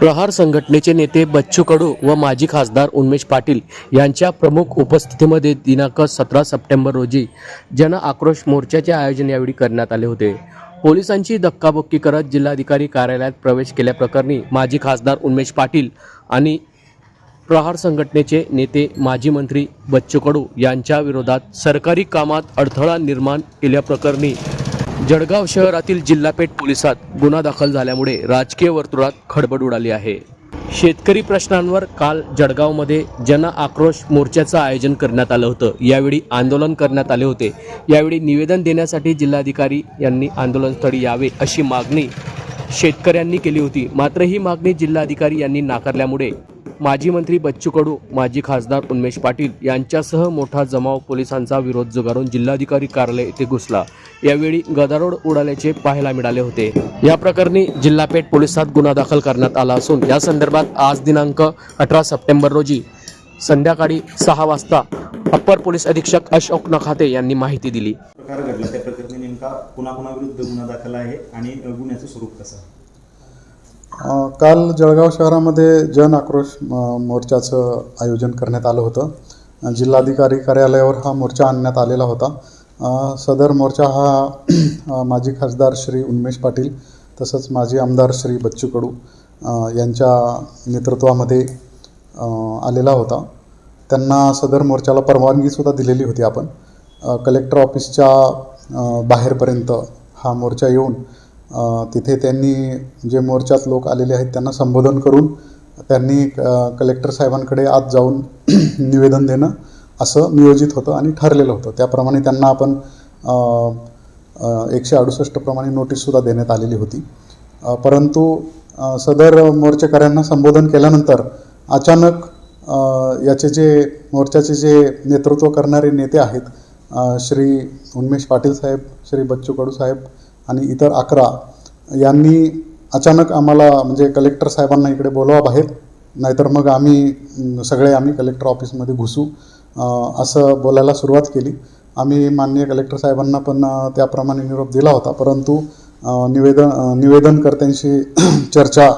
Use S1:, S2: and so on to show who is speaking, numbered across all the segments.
S1: प्रहार संघटनेचे नेते बच्चू कडू व माजी खासदार उन्मेश पाटील यांच्या प्रमुख उपस्थितीमध्ये दिनांक सतरा सप्टेंबर रोजी जन आक्रोश मोर्चाचे आयोजन यावेळी करण्यात आले होते. पोलिसांची धक्काबुक्की करत जिल्हाधिकारी कार्यालयात प्रवेश केल्याप्रकरणी माजी खासदार उन्मेश पाटील आणि प्रहार संघटनेचे नेते माजी मंत्री बच्चू कडू यांच्या विरोधात सरकारी कामात अडथळा निर्माण केल्याप्रकरणी जळगाव शहरातील जिल्हापेठ पोलिसात गुन्हा दाखल झाल्यामुळे राजकीय वर्तुळात खडबड उडाली आहे. शेतकरी प्रश्नांवर काल जळगावमध्ये जन आक्रोश मोर्चाचं आयोजन करण्यात आलं होतं. यावेळी आंदोलन करण्यात आले होते. यावेळी निवेदन देण्यासाठी जिल्हाधिकारी यांनी आंदोलनस्थळी यावे अशी मागणी शेतकऱ्यांनी केली होती. मात्र ही मागणी जिल्हाधिकारी यांनी नाकारल्यामुळे माजी मंत्री बच्चू कडू माजी खासदार उन्मेष पाटील यांच्यासह मोठा जमाव पोलिसांचा विरोध जुगारून जिल्हाधिकारी कार्यालय येथे घुसला. यावेळी गदारोळ उडाल्याचे पाहायला मिळाले होते. या प्रकरणी जिल्हापेठ पोलिसात गुन्हा दाखल करण्यात आला असून या संदर्भात आज दिनांक अठरा सप्टेंबर रोजी संध्याकाळी सहा वाजता अप्पर पोलीस अधीक्षक अशोक नखाते यांनी माहिती दिली.
S2: प्रकार घडला. त्या प्रकरणी नेमका कुणाकुणाविरुद्ध गुन्हा दाखल आहे आणि गुन्ह्याचं स्वरूप कसं
S3: काल जळगाव शहरामध्ये जन आक्रोश मोर्चाचं आयोजन करण्यात आलं होतं. जिल्हाधिकारी कार्यालयावर हा मोर्चा आणण्यात आलेला होता. सदर मोर्चा हा माजी खासदार श्री उन्मेष पाटील तसंच माजी आमदार श्री बच्चू कडू यांच्या नेतृत्वामध्ये आलेला होता. त्यांना सदर मोर्चाला परवानगीसुद्धा दिलेली होती आपण. कलेक्टर ऑफिसच्या बाहेरपर्यंत हा मोर्चा येऊन तिथे त्यांनी जे मोर्चात लोक आलेले आहेत त्यांना संबोधन करून त्यांनी कलेक्टर साहेबांकडे आज जाऊन निवेदन देणं असं नियोजित होतं आणि ठरलेलं होतं. त्याप्रमाणे त्यांना आपण एकशे अडुसष्टप्रमाणे नोटीससुद्धा देण्यात आलेली होती. परंतु सदर मोर्चेकऱ्यांना संबोधन केल्यानंतर अचानक याचे जे मोर्चाचे जे नेतृत्व करणारे नेते आहेत श्री उन्मेश पाटील साहेब श्री बच्चू कडू साहेब आणि इतर अकरा. यांनी अचानक आम्हाला म्हणजे कलेक्टर साहेबांना इकडे बोलवा बाहेर नाहीतर मग आम्ही सगळे आम्ही कलेक्टर ऑफिसमध्ये घुसू. असं बोलायला सुरुवात केली. आम्ही माननीय कलेक्टर साहेबांना पण त्याप्रमाणे निरोप दिला होता. परंतु निवेदन निवेदनकर्त्यांशी चर्चा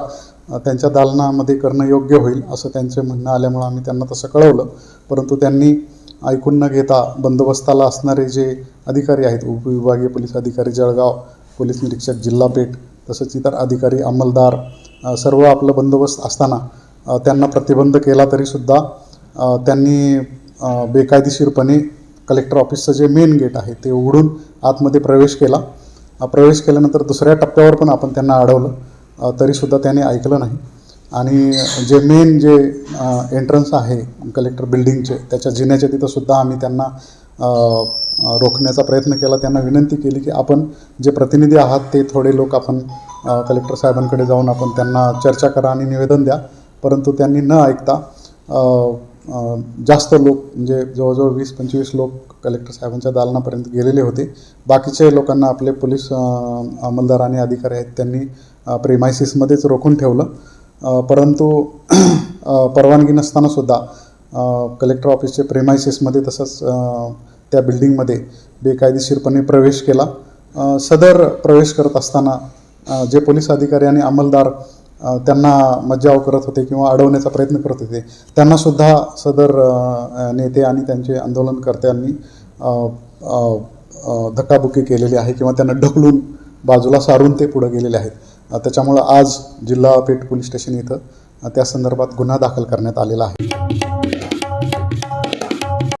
S3: त्यांच्या दालनामध्ये करणं योग्य होईल असं त्यांचे म्हणणं आल्यामुळं आम्ही त्यांना तसं कळवलं. परंतु त्यांनी ऐकून न घेता बंदोबस्ताला असणारे जे अधिकारी आहेत उपविभागीय पोलीस अधिकारी जळगाव पोलीस निरीक्षक जिल्हा पेठ तसंच इतर अधिकारी अंमलदार सर्व आपलं बंदोबस्त असताना त्यांना प्रतिबंध केला तरीसुद्धा त्यांनी बेकायदेशीरपणे कलेक्टर ऑफिसचं जे मेन गेट आहे ते उघडून आतमध्ये प्रवेश केला. प्रवेश केल्यानंतर दुसऱ्या टप्प्यावर पण आपण त्यांना अडवलं. तरीसुद्धा त्याने ऐकलं नाही. आणि जे मेन जे एंट्रन्स आहे कलेक्टर बिल्डिंगचे त्याच्या जिन्याच्या तिथंसुद्धा आम्ही त्यांना रोखण्याचा प्रयत्न केला. त्यांना विनंती केली की आपण जे प्रतिनिधी आहात ते थोडे लोक आपण कलेक्टर साहेबांकडे जाऊन आपण त्यांना चर्चा करा आणि निवेदन द्या. परंतु त्यांनी न ऐकता जास्त लोक म्हणजे जवळजवळ वीस पंचवीस लोक कलेक्टर साहेबांच्या दालनापर्यंत गेलेले होते. बाकीचे लोकांना आपले पोलीस अंमलदार आणि अधिकारी आहेत त्यांनी प्रेमायसिसमध्येच रोखून ठेवलं. परंतु परवानगी नसतानासुद्धा कलेक्टर ऑफिसचे प्रेमायसेसमध्ये तसंच त्या बिल्डिंगमध्ये बेकायदेशीरपणे प्रवेश केला. सदर प्रवेश करत असताना जे पोलीस अधिकारी आणि अंमलदार त्यांना मज्जाव करत होते किंवा अडवण्याचा प्रयत्न करत होते त्यांनासुद्धा सदर नेते आणि त्यांचे आंदोलनकर्त्यांनी धक्काबुक्की केलेली आहे किंवा त्यांना ढकलून बाजूला सारून ते पुढे गेलेले आहेत. त्याच्यामुळं आज जिल्हा पेठ पोलीस स्टेशन इथं त्या संदर्भात गुन्हा दाखल करण्यात आलेला आहे.